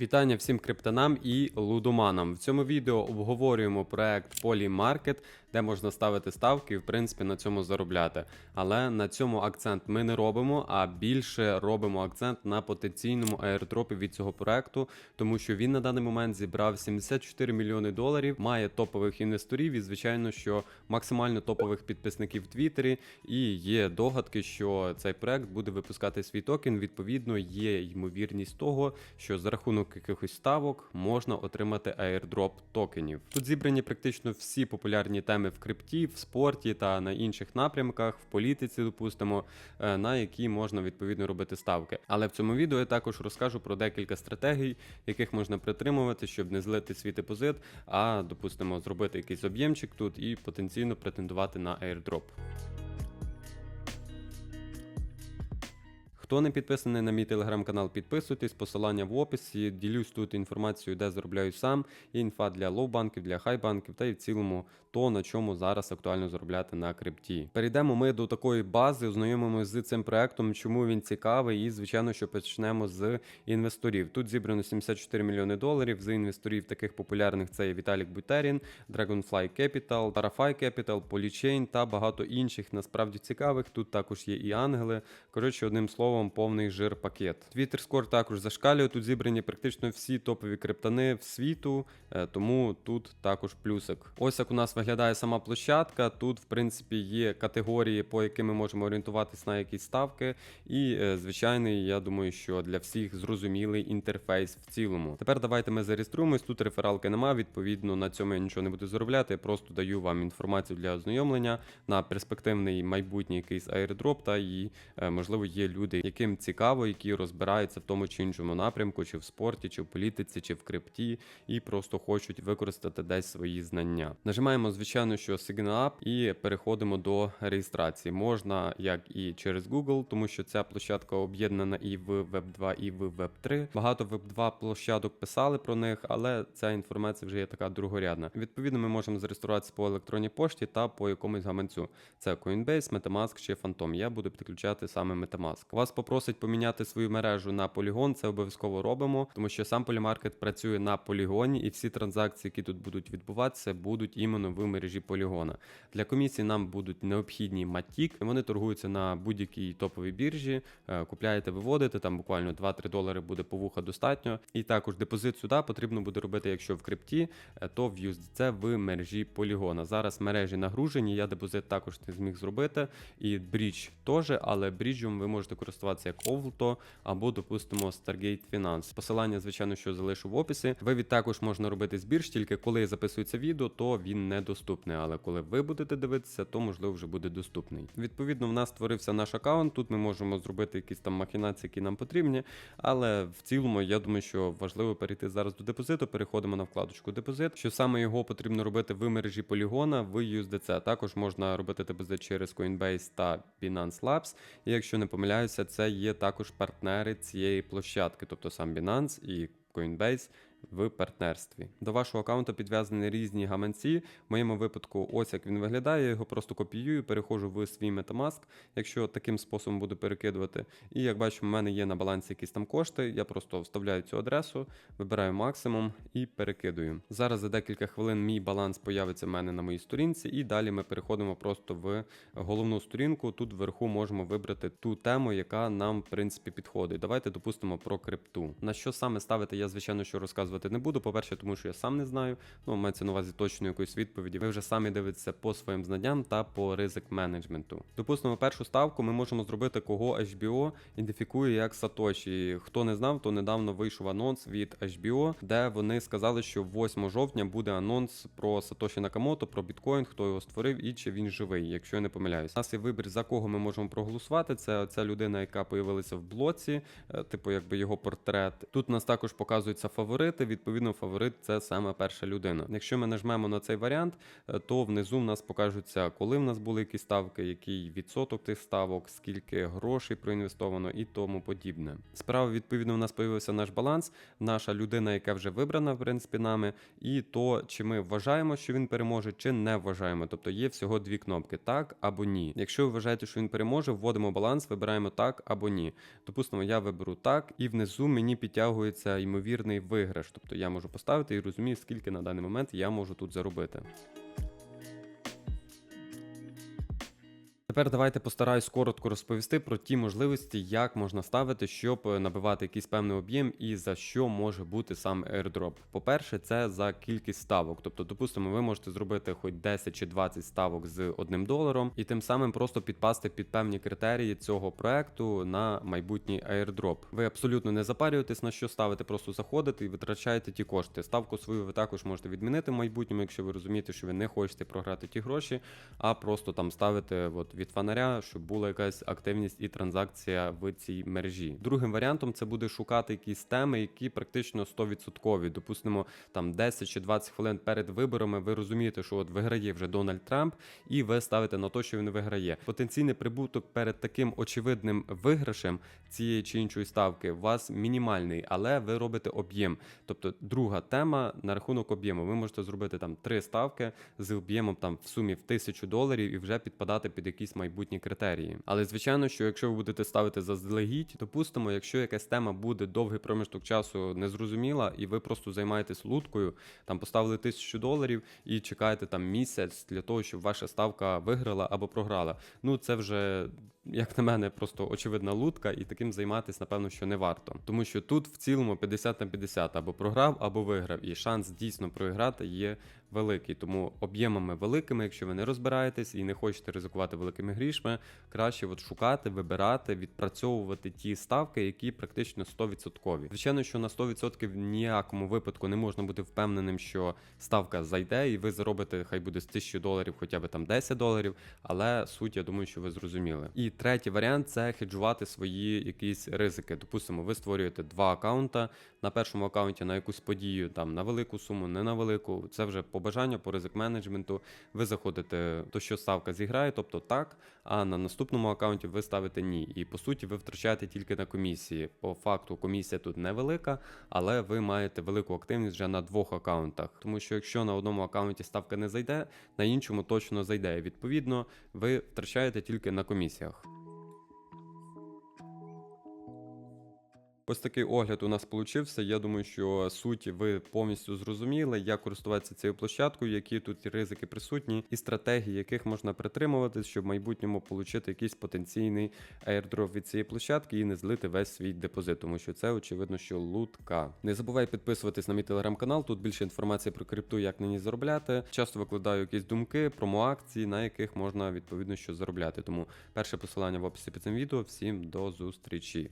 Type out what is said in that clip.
Вітання всім криптонам і лудоманам. В цьому відео обговорюємо проект Polymarket, де можна ставити ставки і в принципі на цьому заробляти. Але на цьому акцент ми не робимо, а більше робимо акцент на потенційному аірдропі від цього проекту, тому що він на даний момент зібрав 74 мільйони доларів, має топових інвесторів і, звичайно, що максимально топових підписників в Твіттері. І є догадки, що цей проект буде випускати свій токен. Відповідно, є ймовірність того, що за рахунок якихось ставок можна отримати airdrop токенів. Тут зібрані практично всі популярні теми в крипті, в спорті та на інших напрямках, в політиці, допустимо, е, на які можна відповідно робити ставки. Але в цьому відео я також розкажу про декілька стратегій, яких можна притримувати, щоб не злити свій депозит, а допустимо зробити якийсь об'ємчик тут і потенційно претендувати на airdrop. Хто не підписаний на мій телеграм-канал, підписуйтесь, посилання в описі. Ділюсь тут інформацією, де заробляю сам. Є інфа для лоу-банків, для хай-банків та і в цілому то, на чому зараз актуально заробляти на крипті. Перейдемо ми до такої бази, ознайомимося з цим проектом, чому він цікавий, і звичайно, що почнемо з інвесторів. Тут зібрано 74 мільйони доларів. З інвесторів таких популярних це Віталік Бутерін, Dragonfly Capital, Tarafy Capital, Polychain та багато інших насправді цікавих. Тут також є і ангели. Коротше, одним словом, повний жир пакет. Twitter Score також зашкалює. Тут зібрані практично всі топові криптони в світу, е, тому тут також плюсик. Ось як у нас виглядає сама площадка. Тут, в принципі, є категорії, по яким ми можемо орієнтуватись на якісь ставки. І, е, звичайний, я думаю, що для всіх зрозумілий інтерфейс в цілому. Тепер давайте ми зареєструємось. Тут рефералки нема. Відповідно, на цьому я нічого не буду заробляти. Я просто даю вам інформацію для ознайомлення на перспективний майбутній якийсь airdrop, та і е, можливо є люди, яким цікаво, які розбираються в тому чи іншому напрямку, чи в спорті, чи в політиці, чи в крипті, і просто хочуть використати десь свої знання. Нажимаємо, звичайно, що Sign Up і переходимо до реєстрації. Можна як і через Google, тому що ця площадка об'єднана і в Web2, і в Web3. Багато Web2 площадок писали про них, але ця інформація вже є така другорядна. Відповідно, ми можемо зареєструватися по електронній пошті та по якомусь гаманцю. Це Coinbase, MetaMask чи Phantom. Я буду підключати саме MetaMask. Вас попросить поміняти свою мережу на Polygon, це обов'язково робимо, тому що сам Polymarket працює на полігоні, і всі транзакції, які тут будуть відбуватися, будуть іменно в мережі полігона. Для комісії нам будуть необхідні матік. Вони торгуються на будь-якій топовій біржі. Е, Купляєте, виводите, там буквально 2-3 долари буде по вуха достатньо. І також депозит сюди потрібно буде робити, якщо в крипті, е, то в USDC в мережі полігона. Зараз мережі нагружені, я депозит також не зміг зробити. І брідж теж, але бріджем ви можете користуватися як Ovlto або, допустимо, Stargate Finance. Посилання, звичайно, що залишу в описі. Вивід також можна робити з бірж, тільки коли записується відео, то він недоступний. Але коли ви будете дивитися, то можливо вже буде доступний. Відповідно, в нас створився наш аккаунт. Тут ми можемо зробити якісь там махінації, які нам потрібні. Але в цілому, я думаю, що важливо перейти зараз до депозиту. Переходимо на вкладочку депозит. Що саме його потрібно робити в мережі полігона в USDC. Також можна робити депозит через Coinbase та Binance Labs. І якщо не помиляюся, це є також партнери цієї площадки, тобто сам Binance і Coinbase в партнерстві. До вашого аккаунту підв'язані різні гаманці. В моєму випадку, ось як він виглядає. Я його просто копіюю, переходжу в свій Metamask, якщо таким способом буду перекидувати. І як бачимо, в мене є на балансі якісь там кошти. Я просто вставляю цю адресу, вибираю максимум і перекидую. Зараз за декілька хвилин мій баланс появиться в мене на моїй сторінці, і далі ми переходимо просто в головну сторінку. Тут вверху можемо вибрати ту тему, яка нам в принципі підходить. Давайте допустимо про крипту. На що саме ставити, я звичайно що розказувати не буду. По-перше, тому що я сам не знаю. Ну, мається на увазі точної якоїсь відповіді. Ви вже самі дивитеся по своїм знанням та по ризик менеджменту. Допустимо, першу ставку ми можемо зробити, кого HBO ідентифікує як Сатоші. Хто не знав, то недавно вийшов анонс від HBO, де вони сказали, що 8 жовтня буде анонс про Сатоші Накамото, про біткоін, хто його створив і чи він живий, якщо я не помиляюсь. У нас є вибір, за кого ми можемо проголосувати. Це ця людина, яка появилася в блоці, е, типу, якби його портрет. Тут у нас також показуються фаворити. Відповідно, фаворит це саме перша людина. Якщо ми нажмемо на цей варіант, е, то внизу в нас покажуться, коли в нас були якісь ставки, який відсоток тих ставок, скільки грошей проінвестовано і тому подібне. Справа, відповідно, у нас появився наш баланс, наша людина, яка вже вибрана, в принципі, нами, і то, чи ми вважаємо, що він переможе, чи не вважаємо. Тобто є всього дві кнопки: так або ні. Якщо ви вважаєте, що він переможе, вводимо баланс, вибираємо так або ні. Допустимо, я виберу так, і внизу мені підтягується ймовірний виграш. Тобто я можу поставити і розумію, скільки на даний момент я можу тут заробити. Тепер давайте постараюсь коротко розповісти про ті можливості, як можна ставити, щоб е, набивати якийсь певний об'єм і за що може бути сам airdrop. По-перше, це за кількість ставок. Тобто, допустимо, ви можете зробити хоч 10 чи 20 ставок з одним доларом, і тим самим просто підпасти під певні критерії цього проекту на майбутній airdrop. Ви абсолютно не запарюєтесь на що ставити, просто заходите і витрачаєте ті кошти. Ставку свою ви також можете відмінити в майбутньому, якщо ви розумієте, що ви не хочете програти ті гроші, а просто там ставити от від фонаря, щоб була якась активність і транзакція в цій мережі. Другим варіантом це буде шукати якісь теми, які практично 100%. Допустимо, там 10 чи 20 хвилин перед виборами. Ви розумієте, що от виграє вже Дональд Трамп, і ви ставите на те, що він виграє. Потенційний прибуток перед таким очевидним виграшем цієї чи іншої ставки у вас мінімальний, але ви робите об'єм. Тобто, друга тема на рахунок об'єму. Ви можете зробити там три ставки з об'ємом там в сумі в тисячу доларів і вже підпадати під якісь майбутні критерії. Але звичайно, що якщо ви будете ставити заздалегідь, допустимо, якщо якась тема буде довгий проміжок часу незрозуміла, і ви просто займаєтесь луткою, там поставили тисячу доларів і чекаєте там місяць для того, щоб ваша ставка виграла або програла. Ну це вже. Як на мене, просто очевидна лутка, і таким займатися, напевно, що не варто. Тому що тут в цілому 50 на 50 або програв, або виграв, і шанс дійсно програти є великий. Тому об'ємами великими, якщо ви не розбираєтесь і не хочете ризикувати великими грішми, краще от шукати, вибирати, відпрацьовувати ті ставки, які практично 100%. Звичайно, що на 100% в ніякому випадку не можна бути впевненим, що ставка зайде, і ви заробите, хай буде з 1000 доларів, хоча б там 10 доларів. Але суть, я думаю, що ви зрозуміли. І третій варіант це хеджувати свої якісь ризики. Допустимо, ви створюєте два аккаунта на першому аккаунті на якусь подію, там на велику суму, не на велику. Це вже по бажанню, по ризик менеджменту. Ви заходите, то що ставка зіграє, тобто так. А на наступному аккаунті ви ставите ні. І по суті, ви втрачаєте тільки на комісії. По факту комісія тут невелика, але ви маєте велику активність вже на двох аккаунтах. Тому що якщо на одному аккаунті ставка не зайде, на іншому точно зайде. Відповідно, ви втрачаєте тільки на комісіях. Ось такий огляд у нас получився. Я думаю, що суть ви повністю зрозуміли, як користуватися цією площадкою, які тут ризики присутні, і стратегії, яких можна притримуватись, щоб в майбутньому отримати якийсь потенційний airdrop від цієї площадки і не злити весь свій депозит, тому що це очевидно, що лутка. Не забувай підписуватись на мій телеграм-канал. Тут більше інформації про крипту, як на ній заробляти. Часто викладаю якісь думки, промо-акції, на яких можна відповідно що заробляти. Тому перше посилання в описі під цим відео. Всім до зустрічі.